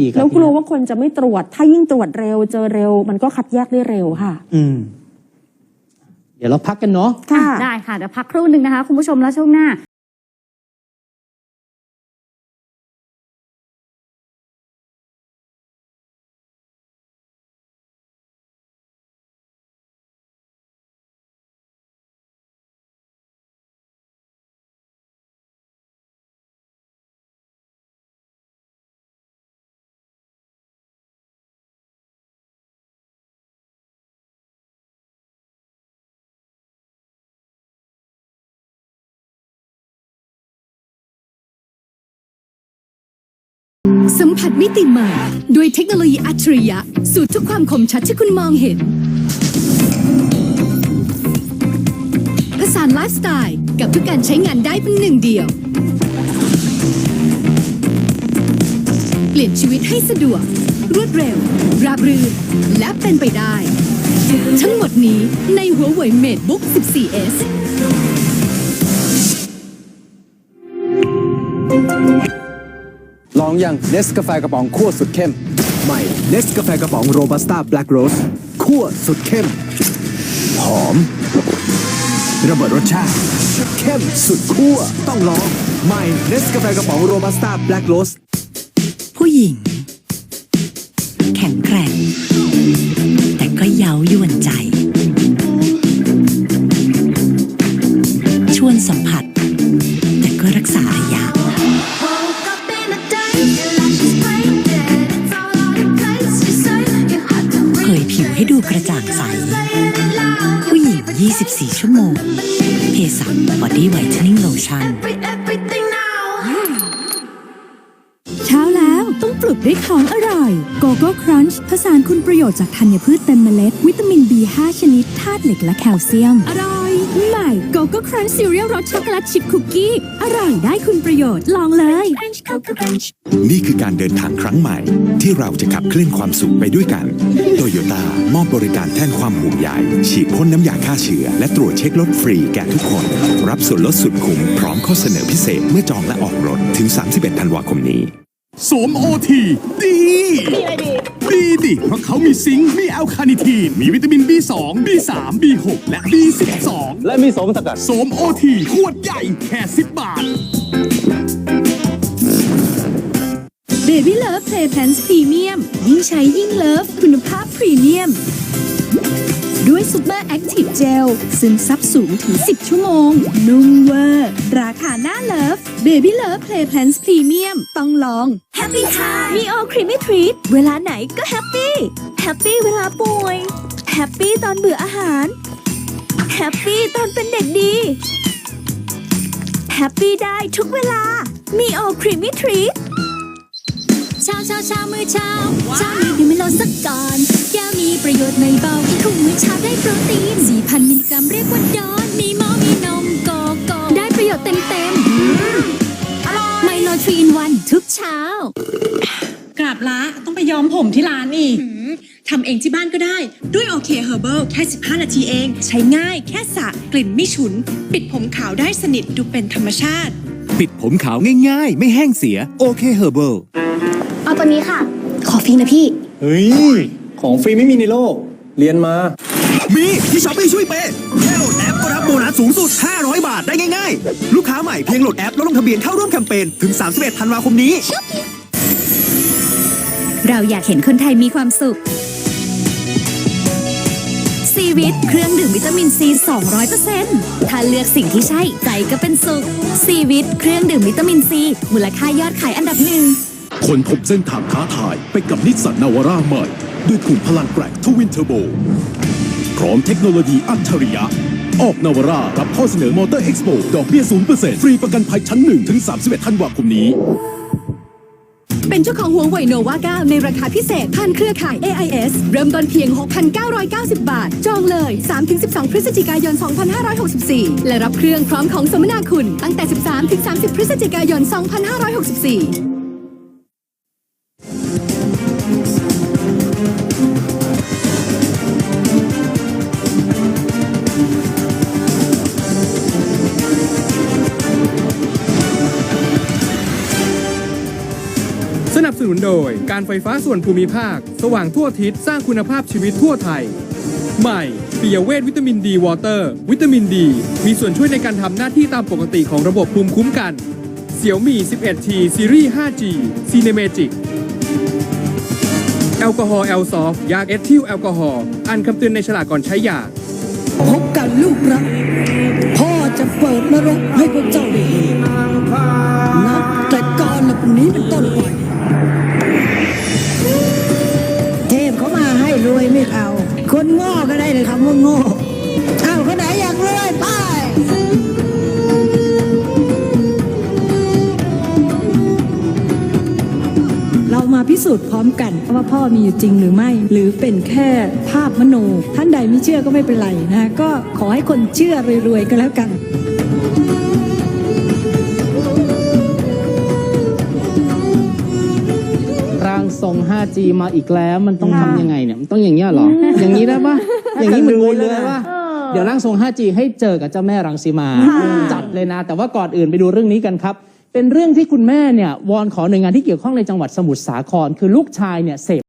อีกอะแล้วกลัวทีเนี้ยว่าคนจะไม่ตรวจ ถ้ายิ่งตรวจเร็วเจอเร็ว มันก็คัดแยกได้เร็วค่ะ อืม เดี๋ยวเราพักกันเนาะ ค่ะ ได้ค่ะ เดี๋ยวพักครู่หนึ่งนะคะ คุณผู้ชมแล้วช่วงหน้า สัมผัสมิติใหม่ด้วยเทคโนโลยีอัจฉริยะ สู่ทุกความคมชัดที่คุณมองเห็น ผสานไลฟ์สไตล์กับทุกการใช้งานได้เป็นหนึ่งเดียว เปลี่ยนชีวิตให้สะดวก รวดเร็ว ราบรื่น และเป็นไปได้ ทั้งหมดนี้ในหัวเว่ยเมดบุ๊ก 14S องยังเนสกาแฟกระป๋องคั่วสุดเข้ม ใหม่เนสกาแฟกระป๋องโรบัสต้าแบล็กโรสคั่วสุดเข้ม หอม ระเบิดรสชาติ เข้มสุดคั่วต้องลอง ใหม่เนสกาแฟกระป๋องโรบัสต้าแบล็กโรสผู้หญิง แข็งแกร่ง แต่ก็เย้ายวนใจ ให้ดูกระจ่างใส ผู้หญิง 24 ชั่วโมง เพสันบอดี้ไวท์เทนนิ่งโลชั่น ต้องปลุกด้วยของอร่อยโกโก้ครันช์ผสานคุณประโยชน์จากธัญพืชเต็มเมล็ด วิตามิน B5 ชนิดธาตุเหล็กและแคลเซียม อร่อยใหม่โกโก้ครันช์ซีเรียลรสช็อกโกแลตชิพคุกกี้ อร่อยได้คุณประโยชน์ลองเลยนี่คือการเดินทางครั้งใหม่ ที่เราจะขับเคลื่อนความสุขไปด้วยกันโตโยต้ามอบบริการแท่นความห่วงใยฉีดพ่นน้ำยาฆ่าเชื้อ และตรวจเช็ครถฟรีแก่ทุกคน รับส่วนลดสุดคุ้มพร้อมข้อเสนอพิเศษเมื่อจองและออกรถถึง 31 ธันวาคมนี้ สวมโอทีดีดีอะไรดี ดีดิ เพราะเขามีซิงค์ มีแอลคาเนิทีน มีวิตามิน B2 B3 B6 และ B12 และมีสมสกัด สวมโอทีขวดใหญ่แค่10บาท Baby Love Play Pants Premium ยิ่งใช้ยิ่งเลิฟคุณภาพพรีเมียม ด้วยซูเปอร์แอคทีฟเจลซึมซับสูงถึง 10 ชั่วโมง นุ่มเวอร์ ราคาหน้าเลิฟ Baby Love Play Pants Premium ต้องลอง Happy Time มีโอครีมไม่ทรีตเวลาไหนก็แฮปปี้แฮปปี้เวลาป่วยแฮปปี้ตอนเบื่ออาหารแฮปปี้ตอนเป็นเด็กดีแฮปปี้ได้ทุกเวลามีโอครีมไม่ทรีต เช้าเช้าเช้ามื้อเช้าเช้านี้ดื่มไม่ลดสักก่อนแก้วมีประโยชน์ในเบากินทุกมื้อเช้าได้โปรตีน 4,000 มิลลิกรัมเรียกว่าดอนมีหมอมีนมโกโก้ได้ประโยชน์เต็มเต็มๆไมโลทรีนวันทุกเช้ากราบละต้องไปย้อมผมที่ร้านอีกทำเองที่บ้านก็ได้ ด้วยโอเคเฮอร์เบิลแค่ 15 นาทีเอง ใช้ง่ายแค่สระกลิ่นไม่ฉุน ปิดผมขาวได้สนิทดูเป็นธรรมชาติ ปิดผมขาวง่ายๆ ไม่แห้งเสียโอเคเฮอร์เบิลเอา ตัวนี้ค่ะ ขอฟรีนะพี่ เฮ้ย ของฟรีไม่มีในโลก เรียนมา มีที่ช้อปปี้ช่วยเปย์แค่โหลดแอปก็รับโบนัสสูงสุด 500 บาทได้ง่ายๆ ลูกค้าใหม่เพียงโหลดแอปแล้วลงทะเบียนเข้าร่วมแคมเปญถึง 31 ธันวาคมนี้ เราอยากเห็นคนไทยมีความสุข ซีวิตเครื่องดื่มวิตามินซี 200%ถ้าเลือกสิ่งที่ใช่ใจก็เป็นสุข ซีวิตเครื่องดื่มวิตามินซี มูลค่ายอดขายอันดับหนึ่ง คนพบเส้นทางท้าทายไปกับนิสสันนาวาร่าใหม่ ด้วยขุมพลังแกร่งทวินเทอร์โบ พร้อมเทคโนโลยีอัจฉริยะ ออกนาวาร่ารับข้อเสนอมอเตอร์เอ็กซ์โปดอกเบี้ย0%ฟรีประกันภัยชั้น 1 ถึง 31 ธันวาคมนี้ เป็นเจ้าของหัวเว่ยโนวา9ในราคาพิเศษผ่านเครือข่าย AIS เริ่มต้นเพียง 6,990 บาท จองเลย 3-12 พฤศจิกายน 2564 และรับเครื่องพร้อมของสมนาคุณตั้งแต่ 13-30 พฤศจิกายน 2564 นุนโดย การไฟฟ้าส่วนภูมิภาค สว่างทั่วทิศสร้างคุณภาพชีวิตทั่วไทย ใหม่ปิยเวทวิตามินดีวอเตอร์ วิตามินดี มีส่วนช่วยในการทำหน้าที่ตามปกติของระบบภูมิคุ้มกันเสี่ยวมี่ 11T ซีรีส์ 5G Cinemagic แอลกอฮอล์แอลซอฟยาเอทิลแอลกอฮอล์อ่านคำเตือนในฉลากก่อนใช้ยาพบกันลูกรัก พ่อจะเปิดนรกให้พวกเจ้าได้เห็นนับแต่การนับนี้เป็นต้นไป เทพเขามาให้รวยไม่เอา คนโง่ก็ได้เลยคำว่าโง่อ้าคนไหนอยากรวยไปเรามาพิสูจน์พร้อมกันว่าพ่อมีอยู่จริงหรือไม่ หรือเป็นแค่ภาพมโน ท่านใดไม่เชื่อก็ไม่เป็นไรนะก็ขอให้คนเชื่อรวยๆก็แล้วกัน ทรง 5G มาอีกแล้วมันต้องทำยังไงเนี่ยมันต้องอย่างเงี้ยเหรอ อย่างนี้ได้ปะอย่างนี้มันบุญเลยปะเดี๋ยวร่างทรง 5G ให้เจอกับเจ้าแม่รังสีมา จัดเลยนะ แต่ว่าก่อนอื่นไปดูเรื่องนี้กันครับ เป็นเรื่องที่คุณแม่เนี่ยวอนขอหน่วยงานที่เกี่ยวข้องในจังหวัดสมุทรสาคร คือลูกชายเนี่ยเสพ